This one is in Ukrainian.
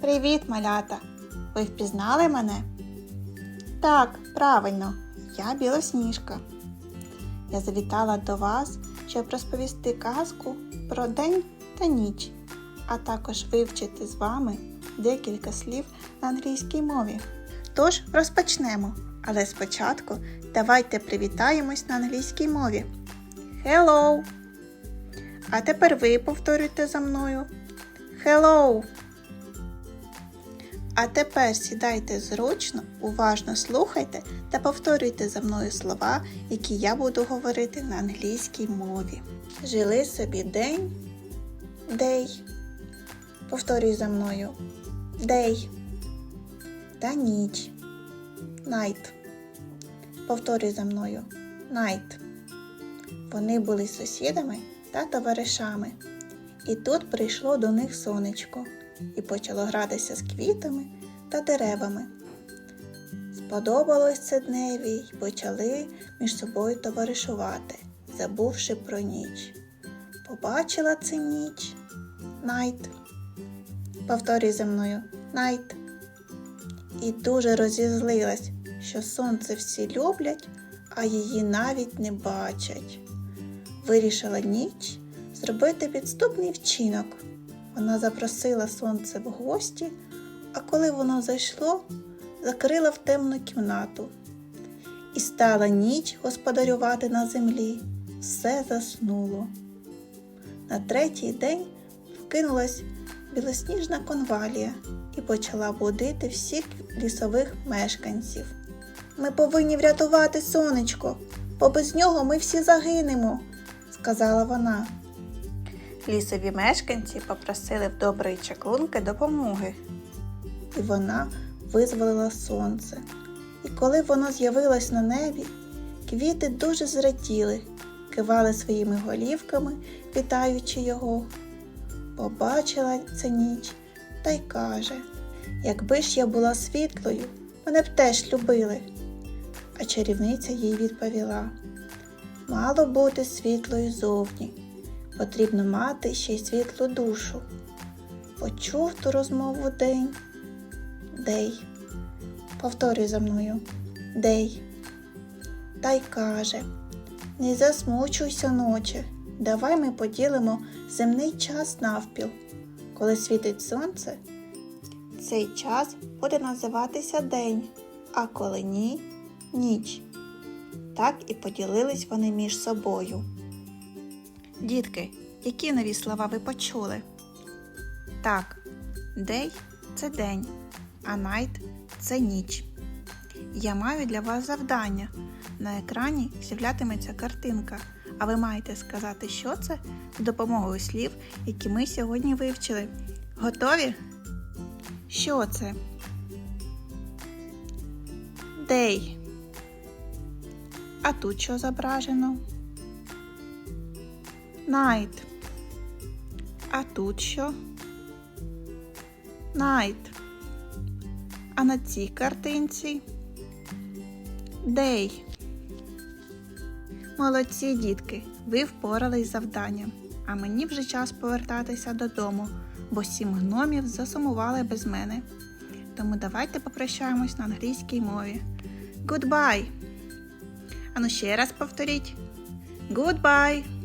Привіт, малята! Ви впізнали мене? Так, правильно, я білосніжка. Я завітала до вас, щоб розповісти казку про день та ніч, а також вивчити з вами декілька слів на англійській мові. Тож розпочнемо. Але спочатку давайте привітаємось на англійській мові. Hello! А тепер ви повторюйте за мною. Hello! А тепер сідайте зручно, уважно слухайте та повторюйте за мною слова, які я буду говорити на англійській мові. Жили собі день, day. Повторюй за мною. Day. Та ніч. Night. Повторюй за мною. Night. Вони були сусідами та товаришами. І тут прийшло до них сонечко і почало гратися з квітами та деревами. Сподобалось це дневі й почали між собою товаришувати, забувши про ніч. Побачила це ніч Найт. Повторюй за мною Найт. І дуже розізлилась, що сонце всі люблять, а її навіть не бачать. Вирішила ніч зробити підступний вчинок. Вона запросила сонце в гості, а коли воно зайшло, закрила в темну кімнату. І стала ніч господарювати на землі. Все заснуло. На третій день вкинулась білосніжна конвалія і почала будити всіх лісових мешканців. Ми повинні врятувати сонечко, бо без нього ми всі загинемо, сказала вона. Лісові мешканці попросили в доброї чаклунки допомоги. І вона визволила сонце. І коли воно з'явилось на небі, квіти дуже зраділи, кивали своїми голівками, вітаючи його. Побачила це ніч та й каже, якби ж я була світлою, мене б теж любили. А чарівниця їй відповіла: мало бути світлою зовні потрібно мати ще й світлу душу. Почув ту розмову день. Дей. Повторюй за мною. Дей. Та й каже Не засмучуйся, ноче. Давай ми поділимо земний час навпіл. Коли світить сонце, цей час буде називатися день, а коли ні ніч. Так і поділились вони між собою. Дітки, які нові слова ви почули? Так, day – це день, а night – це ніч. Я маю для вас завдання. На екрані з'являтиметься картинка, а ви маєте сказати, що це з допомогою слів, які ми сьогодні вивчили. Готові? Що це? Day. А тут що зображено? Night. А тут що? Night. А на цій картинці Day. Молодці дітки, ви впорались з завданням, а мені вже час повертатися додому, бо сім гномів засумували без мене. Тому давайте попрощаємось на англійській мові. Goodbye! Ану ще раз повторіть. Goodbye!